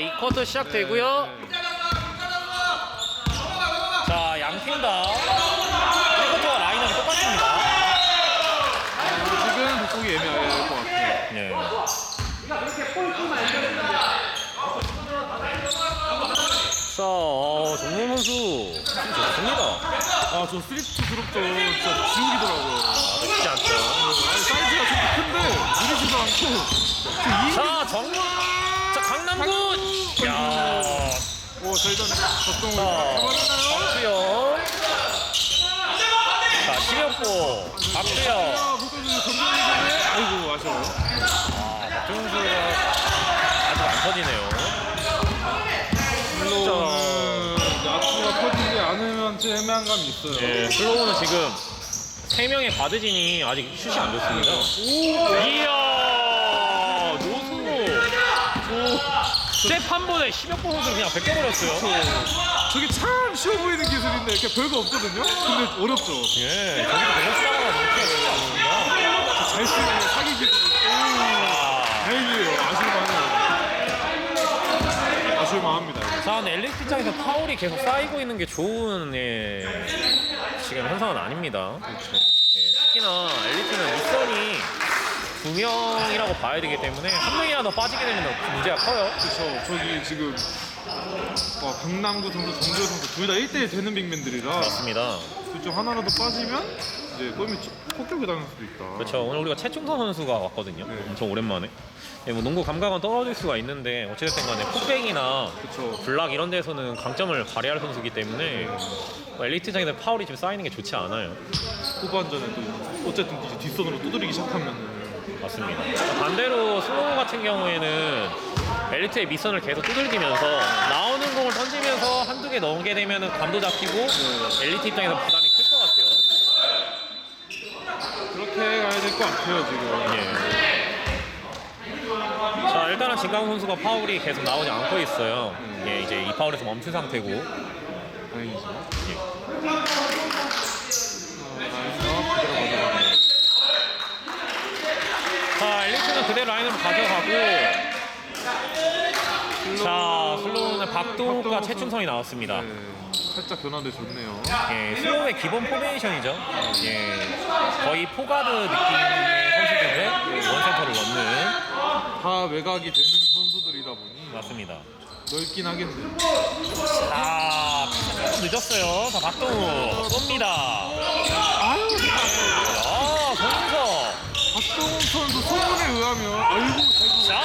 이 쿼터 시작되고요. 자, 양팀 다 1쿼터와 라인업이 똑같습니다. 지금 애매할 것 같아요. 네. 자, 어, 정문 선수 힘 좋습니다. 아, 저 스리트스럽죠. 진짜 지옥이더라고요. 쉽지 않죠. 아니, 사이즈가 좀 큰데 느리지도 않고. 그 자, 정문. 자, 강남군. 적동을 자, 잡아주나요? 박수영. 자, 시력보. 박수영. 아, 목표는 전문기 전에 아이고, 아쉬워요. 아, 박정훈 선수가 아직 안 터지네요. 물론 야투가 터지지 않으면 좀 애매한 감이 있어요. 예, 슬로우는 지금 3명의 바드진이 아직 슛이 안 좋습니다. 이야, 노승호. 잽한 번에 심혁보 선수 그냥 벗겨버렸어요. 저게 참 쉬워 보이는 기술인데 이렇게 별거 없거든요? 근데 어렵죠. 예, 저기서 그냥 수다가 너무 튀어나옵니다. 잘 쓰는 사기 기술. 아, 다행이에요. 아실만해요. 아실만합니다. 자, 근데 엘리트 입장에서 파울이 계속 쌓이고 있는 게 좋은 예, 지금 현상은 아닙니다. 그렇죠. 예, 특히나 엘리트는 윗선이 두 명이라고 봐야 되기 때문에 한 명이라도 빠지게 되면 문제가 커요. 그렇죠. 저기 지금 와, 강남구 선수, 정재호 선수 둘 다 1대1 되는 빅맨들이라 맞습니다. 둘중 하나라도 빠지면 이제 골밑 폭격을 당할 수도 있다. 그렇죠. 오늘 우리가 최충선 선수가 왔거든요. 네. 엄청 오랜만에. 예, 뭐 농구 감각은 떨어질 수가 있는데 어찌됐든 간에 그렇죠. 블락 이런 데서는 강점을 발휘할 선수이기 때문에 뭐 엘리트장에서 파울이 지금 쌓이는 게 좋지 않아요. 후반전에 또 어쨌든 이제 뒷선으로 두드리기 시작하면은 맞습니다. 반대로 슬로우 같은 경우에는 엘리트의 밑선을 계속 두들기면서 나오는 공을 던지면서 한두 개 넣게 되면 감도 잡히고 엘리트 입장에서 부담이 클 것 같아요. 그렇게 가야 될 것 같아요 지금. 예. 자 일단은 진강 선수가 파울이 계속 나오지 않고 있어요. 예, 이제 이 파울에서 멈춘 상태고. 다행이죠. 예. 아, 다행이죠. 그대로 가져가네요. 자 엘리트는 그대로 라인으로 가져가고. 자 슬로우는 박동욱과 박동욱 최충선이 나왔습니다. 네, 살짝 변화돼 좋네요. 예, 슬로우의 기본 포메이션이죠. 예, 거의 포가드 느낌의 선수들의 원센터를 넣는 다 외곽이 되는 선수들이다 보니 맞습니다. 넓긴 하겠네. 자, 늦었어요. 자, 박동우 쏩니다. 아유, 아. 박동훈 선수 소문에 의하면 아이고 잘고. 자,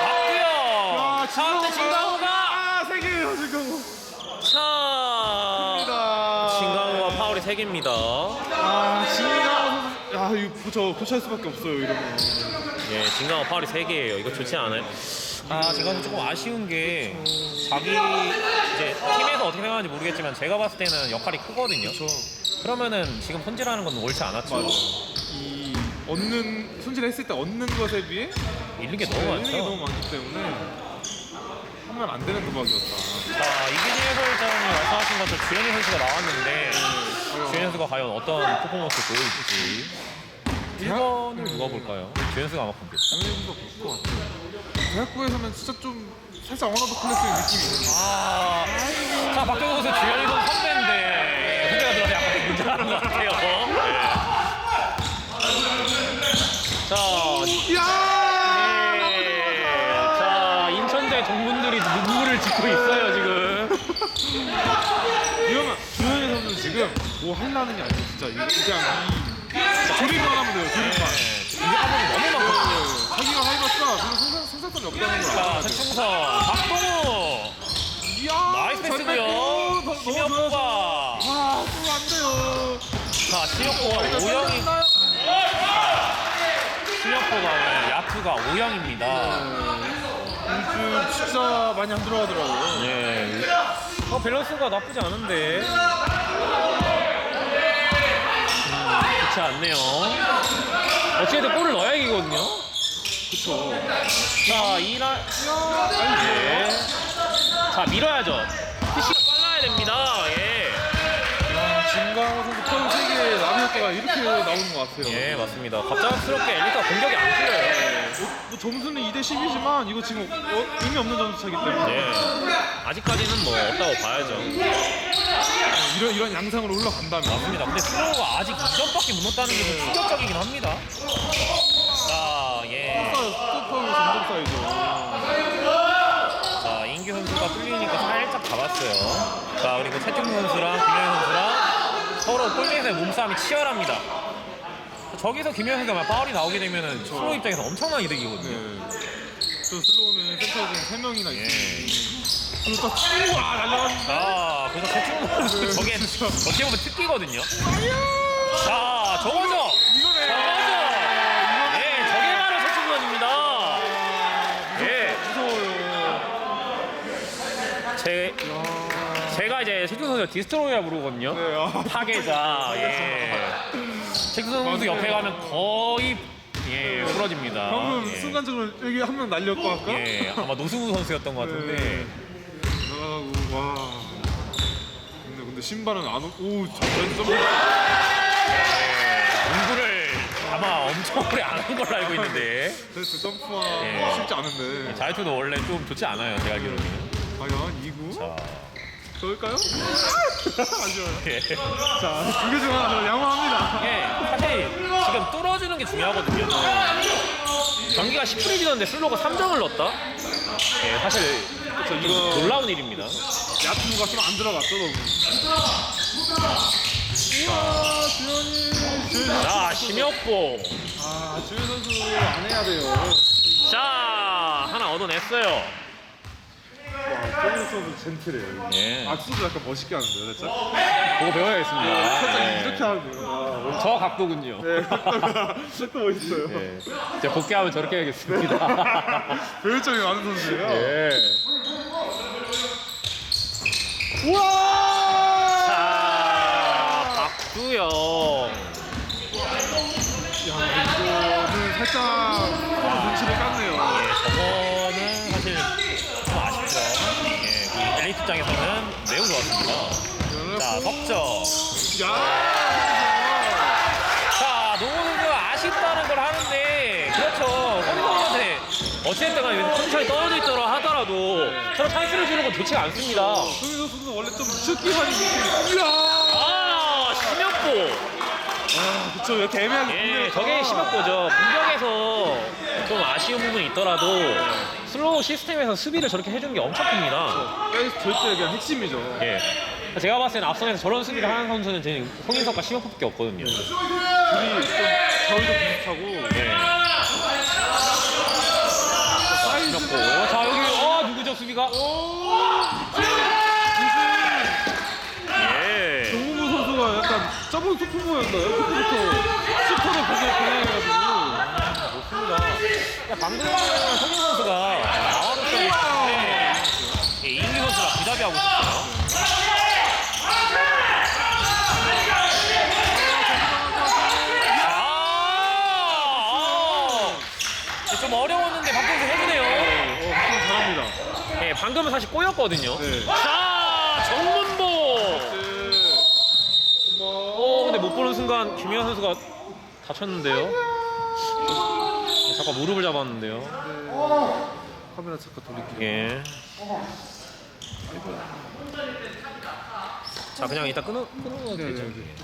박구영. 자, 근데 진강호가 아, 세 개예요 지금. 자, 입니다. 진강호가 파울이 3개입니다. 아, 진강호 선수. 야, 이거 저 교체할 수밖에 없어요 이러면. 예, 진강호 파울이 3개예요. 이거 좋지 않아요? 아, 진강호 조금 아쉬운 게 자기 이제 팀에서 어떻게 생각하는지 모르겠지만 제가 봤을 때는 역할이 크거든요. 저 그러면은 지금 손질하는 건 옳지 않았죠. 맞아. 이 얻는 손질했을 때 얻는 것에 비해 잃는 게 너무 잃는 게 너무. 많기 때문에 하면 안 되는 도박이었다. 자, 이기진 해설장이 말씀하신 것처럼 주현희 선수가 나왔는데 주현희 선수가 과연 어떤 퍼포먼스 보여줄지 1번을 누가 볼까요? 주현희 선수가 아마 봅니다. 당연히도 볼것 같아요. 대학부에서는 진짜 좀 살짝 어나더 클래스의 느낌이 있는데. 아, 자, 박정호 선수 주현희 선수 선배인데 선배가 들어서 약간 문제라는 것 같아요. 네. 자, 야! 예. 자, 인천대 동문들이 누구를 짓고 있어요, 지금. 이러면 주현이 선수 지금 뭐 하려는 게 아니고 진짜 이거 그냥 이 조립만 하면 돼요. 조립만. 이게 한번이 너무 많거든요. 자기가 해봤자 그냥 생산, 생산성이 없다는 거야. 자, 최충선, 박동우. 이야, 나이스 잘 패스고요. 뺐고, 더- 너무 심혁보가. 좋아서. 와, 그거 안 돼요. 자, 심혁보가 일단 5형이, 오늘 야투가 5형입니다. 요즘 진짜 많이 안 들어가더라고요. 예. 어, 밸런스가 나쁘지 않은데. 음, 좋지 않네요. 어찌됐든 골을 넣어야 이기거든요. 그쵸. 자, 이날. 예. 자, 밀어야죠. 푸시가 빨라야 됩니다. 예. 야, 진강호 선수 펄 3개 남이 때가 이렇게 나오는 것 같아요. 예, 맞습니다. 갑작스럽게 엘리트가 공격이 안 풀려요. 뭐, 뭐 점수는 2대 10이지만 이거 지금 어, 의미 없는 점수 차기 때문에 예. 아직까지는 뭐 없다고 봐야죠. 이런 이런 양상으로 올라간다면 맞습니다. 근데 슬로우가 아직 2점밖에 못 넣었다는 게 좀 충격적이긴 합니다. 자, 예. 스토퍼하고 점점 쌓이죠. 자, 인규 선수가 뚫리니까 살짝 잡았어요. 자, 그리고 최준우 선수랑 김현 선수랑 서로 골대에서의 몸싸움이 치열합니다. 저기서 김현 선수가 막 파울이 나오게 되면 슬로우 입장에서 엄청난 이득이거든요. 네. 저 슬로우는 센터에 지금 3명이나 예. 있습니다. 그리고 또 쭉! 아, 날라갔는데. 자, 그래서 최준우 선수 저게 어떻게 보면 특기거든요. 자, 저거죠. 이거네. 저거죠. 예, 저게 바로 최준우 선수입니다. 예, 무서워요. 제 야. 제가 이제 최준우 선수가 디스트로이라 부르거든요. 네, 아. 파괴자. 예. 최준우 선수 옆에 가면 거의 예 부러집니다. 방금 예. 순간적으로 여기 한 명 날렸고 아까? 예, 아마 노승우 선수였던 것 같은데. 네. 나가고 와. 근데 근데 신발은 안 오. 오, 저 점. 예, 농구를 아마 엄청 오래 안 한 걸로 알고 있는데 테스트 점프가 예. 쉽지 않은데. 자유투도 원래 좀 좋지 않아요 제가 알기로는. 과연 2구? 자, 넣을까요? 안 좋아요. 예. 자, 두개 중 하나 양호합니다. 예, 사실 지금 뚫어주는 게 중요하거든요. 경기가 10분이 지났는데 슬로가 3점을 넣었다. 예, 사실 그렇죠, 이거 놀라운 일입니다. 야투가 좀안 들어갔죠, 너무. 우와, 주현이. 주현이. 자, 심혁보. 아, 주현 선수 안 해야 돼요. 자, 하나 얻어냈어요. 와, 주현 선수 젠틀해요. 예. 악수도 약간 멋있게 하는데요, 살짝. 보고 배워야겠습니다. 살짝 네. 이렇게 하는데요. 아, 저 각도군요. 네, 또 멋있어요. 네. 제가 복귀하면 저렇게 해야겠습니다. 배울 점이 많은 선수예요. 예. 우와! 자, 박두영. 야, 이거는 살짝 서로 눈치를 깠네요. 예, 저거는 사실 좀 아쉽죠. 예, 그 엘리트 입장에서는 매우 좋았습니다. 자, 석점. 야! 자, 노선수가 아쉽다는 걸 하는데, 그렇죠. 선수한테 어쨌든 간에 컨디션이 떨어져 있더라 하더라도 서로 찬스를 주는 건 좋지가 않습니다. 송민호 선수 원래 좀 슛기만이 느낌이. 이야! 아, 심혁보. 아, 그쵸. 이렇게 애매하게. 예. 저게 심혁보죠. 공격에서 좀 아쉬운 부분이 있더라도 슬로우 시스템에서 수비를 저렇게 해주는 게 엄청 큽니다. 빼- 절대 그냥 핵심이죠. 예. 제가 봤을 때는 앞선에서 저런 수비를 하는 선수는 제 송인석과 심혁보밖에 없거든요. 둘이 좀 결도 비슷하고. 예. 자, 심혁보. 자, 여기, 어, 누구죠, 수비가? 예. 정문무 선수가 약간 저번 소품보였나요? 그때부터 슈터를 보게 변해가지고. 야, 방금 성인 선수가 나와줬던 게 있는데 예, 이인기 선수가 부잡이 하고 있어요. 아, 아, 좀 어려웠는데 박정수 해주네요. 어, 좀 잘합니다. 예, 방금은 사실 꼬였거든요. 네. 자, 정문보. 네. 뭐. 어, 근데 못 보는 순간 김현 선수가 다쳤는데요. 예, 잠깐 무릎을 잡았는데요. 카메라 잠깐 돌릴게요. 예. 자 그냥 이따 끊어 끊어도 네, 되죠. 네, 네.